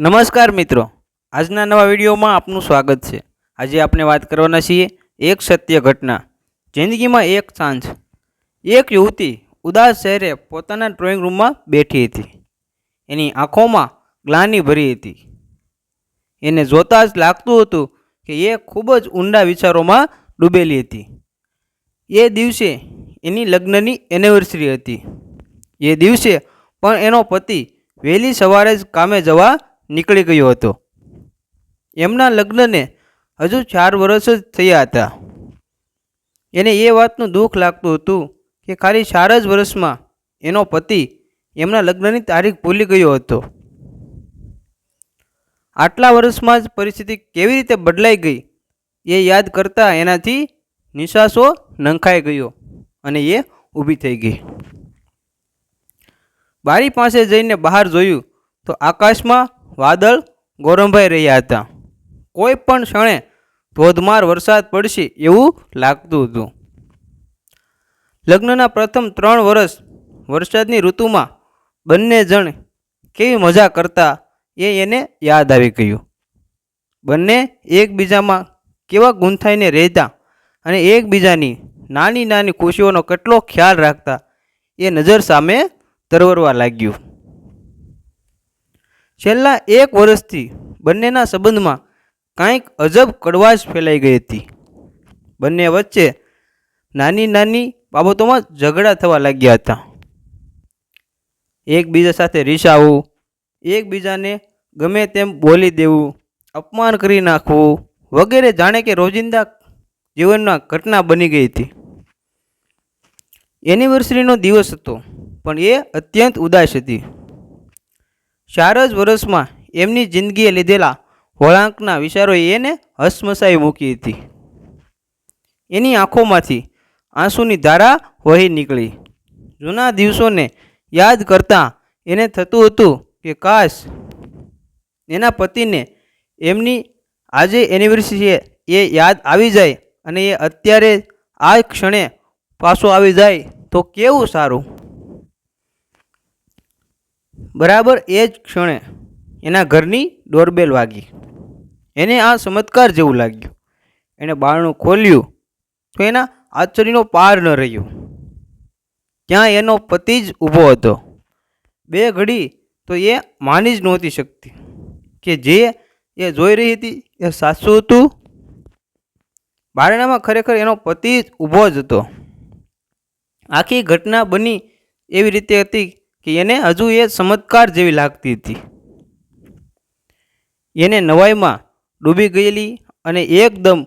નમસ્કાર મિત્રો. આજના નવા વિડીયોમાં આપનું સ્વાગત છે. આજે આપણે વાત કરવાના છીએ એક સત્ય ઘટના. જિંદગીમાં એક સાંજ. એક યુવતી ઉદાસ શહેરે પોતાના ડ્રોઈંગ રૂમમાં બેઠી હતી. એની આંખોમાં ગ્લાની ભરી હતી. એને જોતાં જ લાગતું હતું કે એ ખૂબ જ ઊંડા વિચારોમાં ડૂબેલી હતી. એ દિવસે એની લગ્નની એનિવર્સરી હતી. એ દિવસે પણ એનો પતિ વહેલી સવારે જ કામે જવા નીકળી ગયો હતો. એમના લગ્નને હજુ ચાર વર્ષ જ થયા હતા. એને એ વાતનું દુઃખ લાગતું હતું કે ખાલી ચાર જ વર્ષમાં એનો પતિ એમના લગ્નની તારીખ ભૂલી ગયો હતો. આટલા વર્ષમાં જ પરિસ્થિતિ કેવી રીતે બદલાઈ ગઈ એ યાદ કરતાં એનાથી નિશાસો નંખાઈ ગયો અને એ ઊભી થઈ ગઈ. બારી પાસે જઈને બહાર જોયું તો આકાશમાં વાદળ ગોરંભાઈ રહ્યા હતા. કોઈ પણ ક્ષણે ધોધમાર વરસાદ પડશે એવું લાગતું હતું. લગ્નના પ્રથમ ત્રણ વર્ષ વરસાદની ઋતુમાં બંને જણ કેવી મજા કરતા એ એને યાદ આવી ગયું. બંને એકબીજામાં કેવા ગૂંથાઈને રહેતા અને એકબીજાની નાની નાની ખુશીઓનો કેટલો ખ્યાલ રાખતા એ નજર સામે તરવરવા લાગ્યું. છેલ્લા એક વર્ષથી બંનેના સંબંધમાં કાંઈક અજબ કડવાશ ફેલાઈ ગઈ હતી. બંને વચ્ચે નાની નાની બાબતોમાં ઝઘડા થવા લાગ્યા હતા. એકબીજા સાથે રીસાવું, એકબીજાને ગમે તેમ બોલી દેવું, અપમાન કરી નાખવું વગેરે જાણે કે રોજિંદા જીવનમાં ઘટના બની ગઈ હતી. એનિવર્સરીનો દિવસ હતો, પણ એ અત્યંત ઉદાસ હતી. ચાર જ વર્ષમાં એમની જિંદગીએ લીધેલા વળાંકના વિચારોએ એને હસમસાઈ મૂકી હતી. એની આંખોમાંથી આંસુની ધારા વહી નીકળી. જૂના દિવસોને યાદ કરતાં એને થતું હતું કે કાશ એના પતિને એમની આજે એનિવર્સરી એ યાદ આવી જાય અને એ અત્યારે આ ક્ષણે પાછો આવી જાય તો કેવું સારું? બરાબર એ જ ક્ષણે એના ઘરની ડોરબેલ વાગી. એને આ ચમત્કાર જેવું લાગ્યું. એણે બારણું ખોલ્યું તો એના આશ્ચર્યનો પાર ન રહ્યો. ત્યાં એનો પતિ જ ઊભો હતો. બે ઘડી તો એ માની જ નહોતી શકતી કે જે એ જોઈ રહી હતી એ સાસુ હતું. બારણામાં ખરેખર એનો પતિ જ ઊભો જ હતો. આખી ઘટના બની એવી રીતે હતી કે એને હજુ એ ચમત્કાર જેવી લાગતી હતી. એને નવાઈમાં ડૂબી ગયેલી અને એકદમ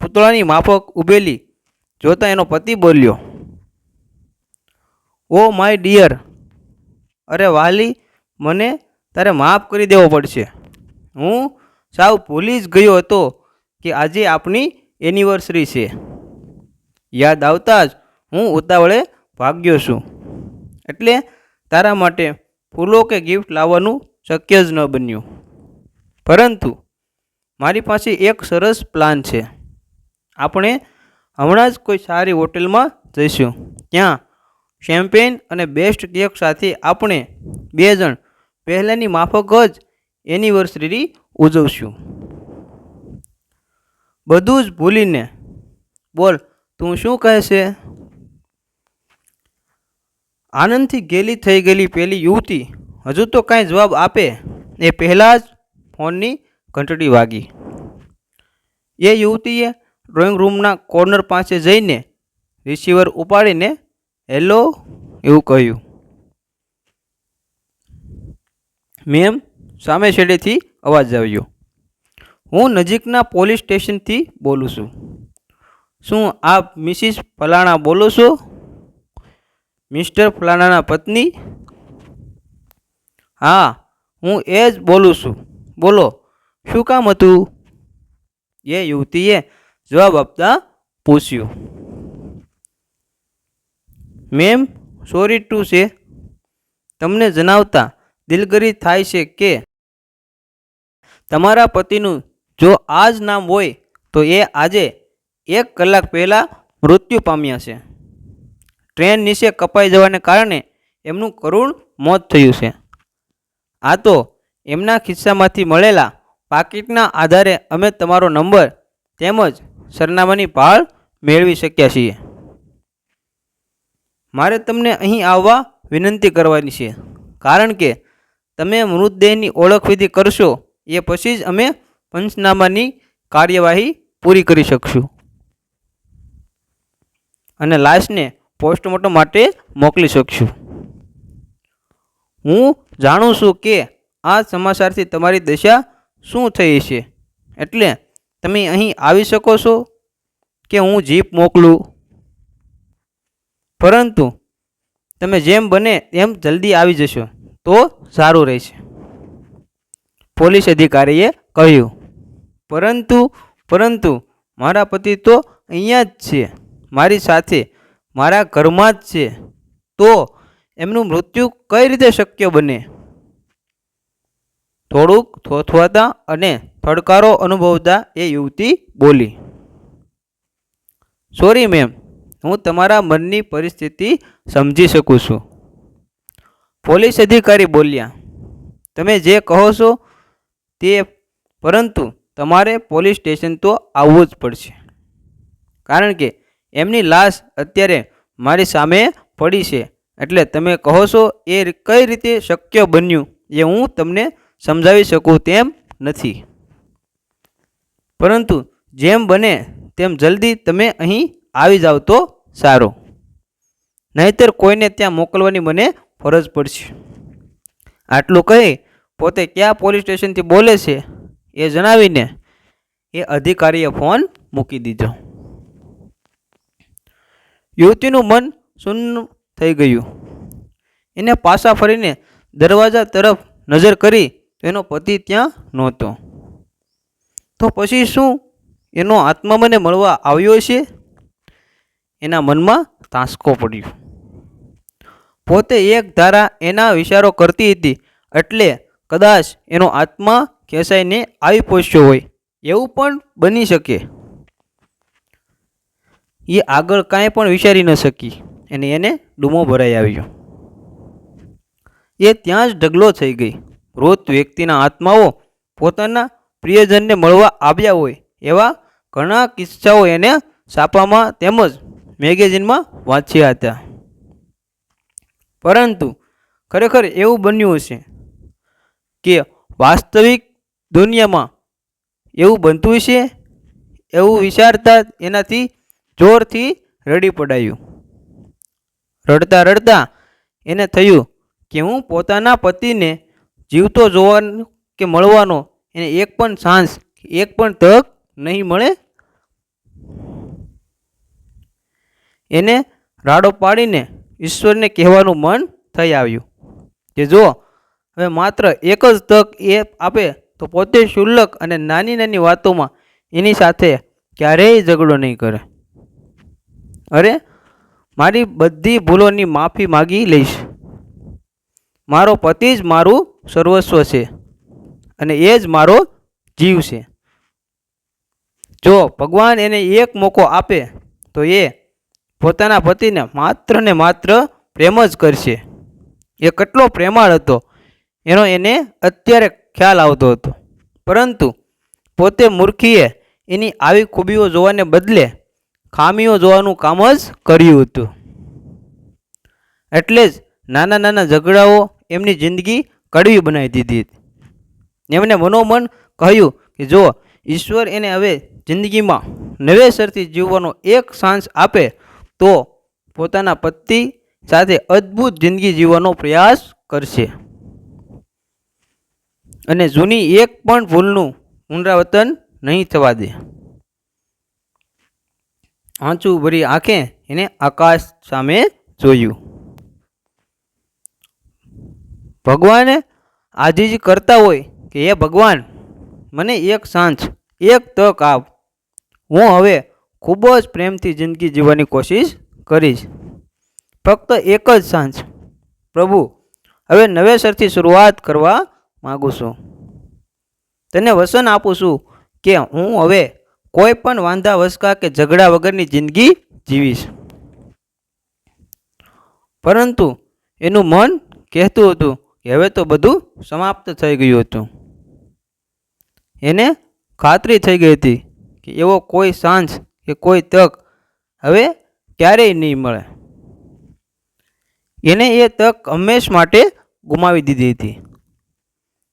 પૂતળાની માફક ઊભેલી જોતાં એનો પતિ બોલ્યો, ઓ માય ડિયર, અરે વાલી, મને તારે માફ કરી દેવો પડશે. હું સાવ ભૂલી જ ગયો હતો કે આજે આપણી એનિવર્સરી છે. યાદ આવતા જ હું ઉતાવળે ભાગ્યો છું. એટલે તારા માટે ફૂલો કે ગિફ્ટ લાવવાનું શક્ય જ ન બન્યું. પરંતુ મારી પાસે એક સરસ પ્લાન છે. આપણે હમણાં જ કોઈ સારી હોટેલમાં જઈશું. ત્યાં શેમ્પેન અને બેસ્ટ કેક સાથે આપણે બે જણ પહેલાંની માફક જ એનિવર્સરી ઉજવશું. બધું જ ભૂલીને બોલ, તું શું કહે છે આનંદથી ગેલી થઈ ગયેલી પેલી યુવતી હજુ તો કાંઈ જવાબ આપે એ પહેલાં જ ફોનની ઘંટડી વાગી. એ યુવતીએ ડ્રોઈંગ રૂમના કોર્નર પાસે જઈને રિસીવર ઉપાડીને, હેલો, એવું કહ્યું. મેમ, સામે છેડેથી અવાજ આવ્યો. હું નજીકના પોલીસ સ્ટેશનથી બોલું છું. શું આપ મિસિસ ફલાણા બોલો છો? મિસ્ટર ફલાણાના પત્ની? હા, હું એ જ બોલું છું. બોલો, શું કામ હતું? એ યુવતીએ જવાબ આપતા પૂછ્યું. મેમ, સોરી ટુ છે. તમને જણાવતા દિલગરી થાય છે કે તમારા પતિનું જો આ જ નામ હોય તો એ આજે એક કલાક પહેલાં મૃત્યુ પામ્યા છે. ટ્રેન નીચે કપાઈ જવાને કારણે એમનું કરુણ મોત થયું છે. આ તો એમના ખિસ્સામાંથી મળેલા પાકીટના આધારે અમે તમારો નંબર તેમજ સરનામાની ભાળ મેળવી શક્યા છીએ. મારે તમને અહીં આવવા વિનંતી કરવાની છે. કારણ કે તમે મૃતદેહની ઓળખવિધિ કરશો, એ પછી જ અમે પંચનામાની કાર્યવાહી પૂરી કરી શકશું. અને લાશને પોસ્ટમોર્ટમ માટે મોકલી શકશું. હું જાણું છું કે આ સમાચારથી તમારી દશા શું થઈ છે. એટલે તમે અહીં આવી શકો છો કે હું જીપ મોકલું. પરંતુ તમે જેમ બને તેમ જલ્દી આવી જશો, તો સારું રહેશે. પોલીસ અધિકારીએ કહ્યું. પરંતુ પરંતુ મારા પતિ તો અહીંયા જ છે. મારી સાથે મારા ઘરમાં જ છે. તો એમનું મૃત્યુ કઈ રીતે શક્ય બને? થોડુંક થોથવાતા અને ફડકારો અનુભવતા એ યુવતી બોલી સોરી મેમ હું તમારા મનની પરિસ્થિતિ સમજી શકું છું. પોલીસ અધિકારી બોલ્યા, તમે જે કહો છો તે, પરંતુ તમારે પોલીસ સ્ટેશન તો આવવું જ પડશે. કારણ કે એમની લાશ અત્યારે મારી સામે પડી છે. એટલે તમે કહો છો એ કઈ રીતે શક્ય બન્યું એ હું તમને સમજાવી શકું તેમ નથી. પરંતુ જેમ બને તેમ જલ્દી તમે અહીં આવી જાવ તો સારું. નહીતર કોઈને ત્યાં મોકલવાની મને ફરજ પડશે. આટલું કહી પોતે ક્યાં પોલીસ સ્ટેશનથી બોલે છે એ જણાવીને એ અધિકારીએ ફોન મૂકી દીધો. યુવતીનું મન શૂન્ય થઈ ગયું. એને પાછા ફરીને દરવાજા તરફ નજર કરી તો એનો પતિ ત્યાં નહોતો. તો પછી શું એનો આત્મા મને મળવા આવ્યો છે? એના મનમાં તાંસકો પડ્યો. પોતે એક ધારા એના વિચારો કરતી હતી, એટલે કદાચ એનો આત્મા ખેંચાઈને આવી પહોંચ્યો હોય. એવું પણ બની શકે. એ આગળ કાંઈ પણ વિચારી ન શકી. અને એને ડૂમો ભરાઈ આવ્યો. એ ત્યાં જ ઢગલો થઈ ગઈ. મૃત વ્યક્તિના આત્માઓ પોતાના પ્રિયજનને મળવા આવ્યા હોય એવા ઘણા કિસ્સાઓ એને છાપામાં તેમજ મેગેઝિનમાં વાંચ્યા હતા. પરંતુ ખરેખર એવું બન્યું છે કે વાસ્તવિક દુનિયામાં એવું બનતું છે એવું વિચારતા એનાથી જોરથી રડી પડાયું. રડતા રડતા એને થયું કે હું પોતાના પતિને જીવતો જોવાનો કે મળવાનો એને એક પણ ચાન્સ એક પણ તક નહીં મળે? એને રાડો પાડીને ઈશ્વરને કહેવાનું મન થઈ આવ્યું કે જો, હવે માત્ર એક જ તક એ આપે તો પોતે શુલ્લક અને નાની નાની વાતોમાં એની સાથે ક્યારેય ઝઘડો નહીં કરે. અરે, મારી બધી ભૂલોની માફી માગી લઈશ. મારો પતિ જ મારું સર્વસ્વ છે અને એ જ મારો જીવ છે. જો ભગવાન એને એક મોકો આપે, તો એ પોતાના પતિને માત્ર ને માત્ર પ્રેમ જ કરશે. એ કેટલો પ્રેમાળ હતો. એનો એને અત્યારે ખ્યાલ આવતો હતો. પરંતુ પોતે મૂર્ખીએ એની આવી ખૂબીઓ જોવાને બદલે ખામીઓ જોવાનું કામ જ કર્યું હતું. એટલે જ નાના નાના ઝઘડાઓ એમની જિંદગી કડવી બનાવી દીધી એમને મનોમન કહ્યું કે, જો ઈશ્વર એને હવે જિંદગીમાં નવેસરથી જીવવાનો એક ચાન્સ આપે, તો પોતાના પતિ સાથે અદ્ભુત જિંદગી જીવવાનો પ્રયાસ કરશે. અને જૂની એક પણ ભૂલનું પુનરાવર્તન નહીં થવા દે. આંચું ભરી આંખે એને આકાશ સામે જોયું. ભગવાને આજે જ કરતા હોય કે, હે ભગવાન, મને એક સાંજ, એક તક આપ. હું હવે ખૂબ જ પ્રેમથી જિંદગી જીવવાની કોશિશ કરીશ. ફક્ત એક જ સાંજ. પ્રભુ, હવે નવેસરથી શરૂઆત કરવા માગું છું. તને વસન આપું છું કે, હું હવે કોઈ પણ વાંધા, વસકા કે ઝઘડા વગરની જિંદગી જીવીશ. પરંતુ એનું મન કહેતું હતું કે હવે તો બધું સમાપ્ત થઈ ગયું હતું. એને ખાતરી થઈ ગઈ હતી કે એવો કોઈ સાંજ કે કોઈ તક હવે ક્યારેય નહીં મળે. એને એ તક હંમેશ માટે ગુમાવી દીધી હતી.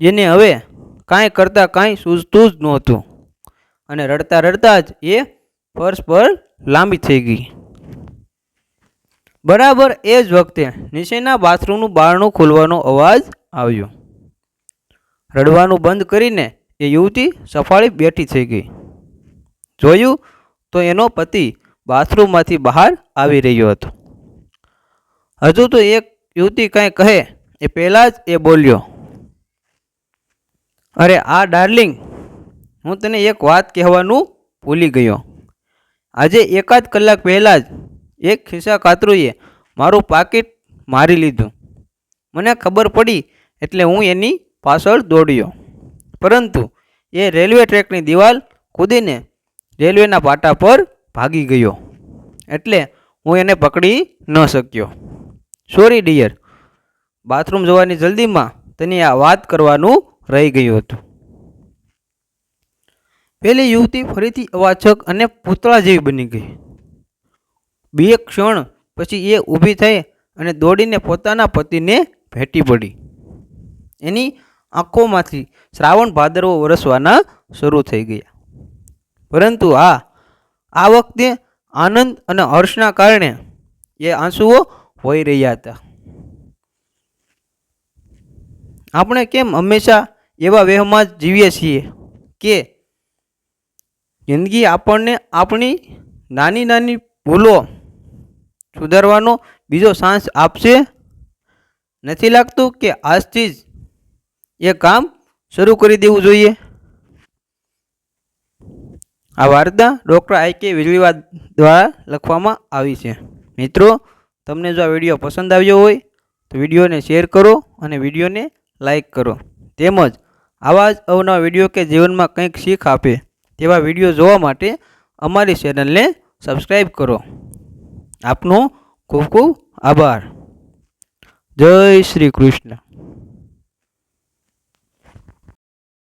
એને હવે કાંઈ કરતાં કાંઈ સૂઝતું જ નહોતું. અને રડતા રડતા જ એ ફર્શ પર લાંબી થઈ ગઈ. બરાબર એ જ વખતે નીચેના બાથરૂમનું બારણું ખોલવાનો અવાજ આવ્યો. રડવાનું બંધ કરીને એ યુવતી સફાળી બેઠી થઈ ગઈ. જોયું તો એનો પતિ બાથરૂમમાંથી બહાર આવી રહ્યો હતો. હજુ તો એક યુવતી કાંઈ કહે એ પહેલાં જ એ બોલ્યો, અરે આ ડાર્લિંગ હું તને એક વાત કહેવાનું ભૂલી ગયો. આજે એકાદ કલાક પહેલાં જ એક ખિસ્સા કાતરુએ મારું પાકીટ મારી લીધું. મને ખબર પડી એટલે હું એની પાછળ દોડ્યો. પરંતુ એ રેલવે ટ્રેકની દિવાલ કૂદીને રેલવેના પાટા પર ભાગી ગયો. એટલે હું એને પકડી ન શક્યો. સોરી ડિયર બાથરૂમ જવાની જલ્દીમાં તને આ વાત કરવાનું રહી ગયું હતું. પેલી યુવતી ફરીથી અવાચક અને પૂતળા જેવી બની ગઈ. બે ક્ષણ પછી એ ઊભી થઈ અને દોડીને પોતાના પતિને ભેટી પડી. એની આંખોમાંથી શ્રાવણ ભાદરવો વરસવાના શરૂ થઈ ગયા. પરંતુ આ આ વખતે આનંદ અને હર્ષના કારણે એ આંસુઓ વહી રહ્યા હતા. આપણે કેમ હંમેશા એવા વહેમમાં જ જીવીએ છીએ કે જિંદગી આપણને આપણી નાની નાની ભૂલો સુધારવાનો બીજો સાંસ આપશે. નથી લાગતું કે આજથી જ એ કામ શરૂ કરી દેવું જોઈએ. આ વાર્તા ડૉક્ટર આઈ કે વીજળીવા દ્વારા લખવામાં આવી છે. મિત્રો, તમને જો આ વીડિયો પસંદ આવ્યો હોય, તો વિડીયોને શેર કરો અને વિડીયોને લાઈક કરો. તેમજ આવા જ અવનવા વીડિયો કે જીવનમાં કંઈક શીખ આપે. તેવા વીડિયો જોવા માટે અમારી ચેનલને સબસ્ક્રાઈબ કરો. આપનો ખૂબ ખૂબ આભાર. જય શ્રી કૃષ્ણ.